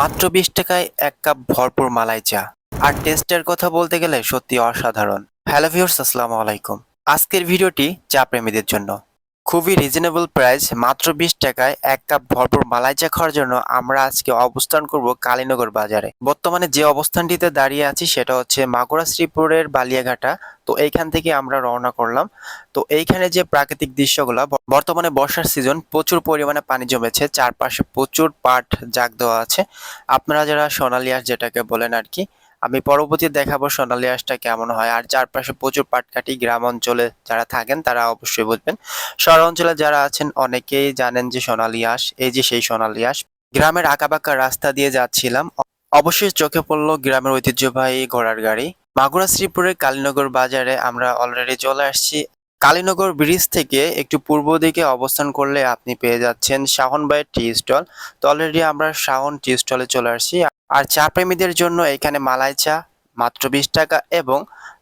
মাত্র বিশ টাকায় এক কাপ ভরপুর মালাই চা। আর টেস্টের কথা বলতে গেলে সত্যি অসাধারণ। হ্যালো ভিউর্স আসসালামু আলাইকুম। আজকের ভিডিওটি চা প্রেমীদের জন্য। খুবই রিজনেবল প্রাইস মাত্র বিশ টাকায় এক কাপ ভরপুর মালাই চা খাওয়ার জন্য আমরা আজকে অবস্থান করব কালীনগর বাজারে। বর্তমানে যে অবস্থানটিতে দাঁড়িয়ে আছি সেটা হচ্ছে মাগুরা শ্রীপুরের বালিয়াঘাটা। তো এইখান থেকে আমরা রওনা করলাম। তো এইখানে যে প্রাকৃতিক দৃশ্যগুলো বর্তমানে বর্ষার সিজন প্রচুর পরিমাণে পানি জমেছে, চারপাশে প্রচুর পাট জাগ দেওয়া আছে। আপনারা যারা সোনালী আঁশ যেটাকে বলেন আর কি আমি পরবর্তী দেখাবো সোনালী আঁশটা কেমন হয়। আর চারপাশে প্রচুর পাটকাটি গ্রাম অঞ্চলে যারা থাকেন, তারা অবশ্যই বুঝবেন। শহর অঞ্চলে যারা আছেন, অনেকেই জানেন যে সোনালী আঁশ, এই যে সেই সোনালী আঁশ। গ্রামের আঁকাবাঁকা রাস্তা দিয়ে যাচ্ছিলাম। অবশ্যই চোখে পড়ল গ্রামের ঐতিহ্যবাহী ঘোড়ার গাড়ি। মাগুরা শ্রীপুরের কালীনগর বাজারে আমরা অলরেডি চলে আসছি। কালীনগর ব্রিজ থেকে একটু পূর্ব দিকে অবস্থান করলে আপনি পেয়ে যাচ্ছেন শাহন ভাইয়ের টি স্টল। তো অলরেডি আমরা শাহন টি স্টলে চলে আসছি। আর চা প্রেমীদের জন্য এখানে মালাই চা মাত্র বিশ টাকা এবং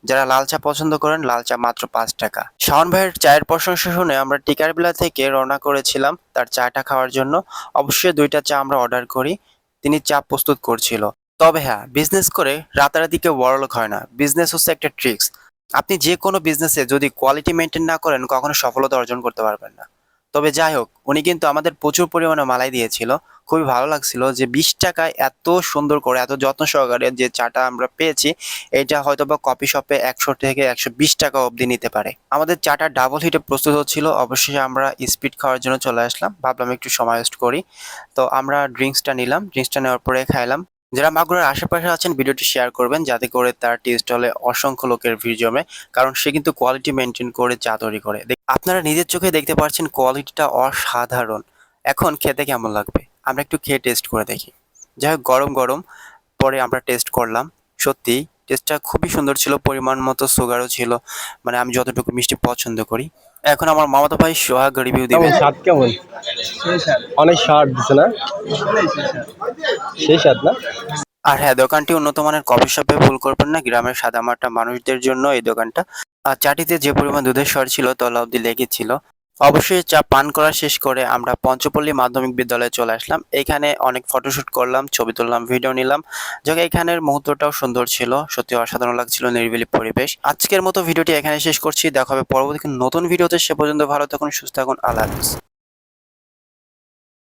যারা লাল চা পছন্দ করেন, লাল চা মাত্র পাঁচ টাকা। শাওন ভাইয়ের চায়ের প্রশংসা শুনে আমরা টিকারবিলা থেকে রওনা করেছিলাম তার চাটা খাওয়ার জন্য। অবশ্যই দুইটা চা আমরা অর্ডার করি। তিনি চা প্রস্তুত করছিল। তবে হ্যাঁ বিজনেস করে রাতারাতি কেউ বড়লোক হয় না। বিজনেস হচ্ছে একটা ট্রিক্স আপনি যে কোনো বিজনেসে যদি কোয়ালিটি মেনটেন না করেন, কখনো সফলতা অর্জন করতে পারবেন না। তবে যাই হোক, উনি কিন্তু আমাদের প্রচুর পরিমাণে মালাই দিয়েছিল। খুবই ভালো লাগছিল যে বিশ টাকায় এত সুন্দর করে, এত যত্ন সহকারে যে চাটা আমরা পেয়েছি, এটা হয়তো বা কফি শপে একশো থেকে একশো বিশ টাকা অবধি নিতে পারে। আমাদের চাটা ডাবল হিটে প্রস্তুত হচ্ছিল। অবশ্যই আমরা স্পিড খাওয়ার জন্য চলে আসলাম। ভাবলাম একটু সময় ওয়েস্ট করি। তো আমরা ড্রিঙ্কসটা নিলাম। ড্রিঙ্কসটা নেওয়ার পরে খাইলাম। যারা মাগুরার আশেপাশে আছেন, ভিডিওটি শেয়ার করবেন যাতে করে তার টি স্টলে অসংখ্য লোকের ভিড় জমে, কারণ সে কিন্তু কোয়ালিটি মেনটেন করে, চা তৈরি করে। আপনারা নিজের চোখে দেখতে পাচ্ছেন কোয়ালিটিটা অসাধারণ। এখন খেতে কেমন লাগবে? আমরা একটু খেয়ে টেস্ট করে দেখি। যাই গরম গরম, পরে আমরা টেস্ট করলাম। সত্যি টেস্টটা খুবই সুন্দর ছিল পরিমাণ মতো সুগারও ছিল। মানে আমি যতটুকু মিষ্টি পছন্দ করি। এখন আমার মামাতো ভাই সোহাগ রিভিউ দিবে। স্বাদ কেমন? অনেক স্বাদ দিছে না? সেই স্বাদ না? আর হ্যাঁ দোকানটি উন্নত মানের কফি শপে ভুল করবেন না। গ্রামের সাদা সাদামাটা মানুষদের জন্য এই দোকানটা। আর চাটিতে যে পরিমাণ দুধের স্বর ছিল তলা অব্দি লেগেছিল অবশ্যই চা পান করা শেষ করে আমরা পঞ্চপল্লী মাধ্যমিক বিদ্যালয়ে চলে আসলাম। এখানে অনেক ফটোশ্যুট করলাম, ছবি তুললাম ভিডিও নিলাম। যাকে এখানের মুহূর্তটাও সুন্দর ছিল। সত্যি অসাধারণ লাগছিল নিরিবিলি পরিবেশ। আজকের মতো ভিডিওটি এখানে শেষ করছি। দেখা হবে পরবর্তী নতুন ভিডিওতে সে পর্যন্ত ভালো থাকুন, সুস্থ থাকুন। আল্লাহ হাফিজ।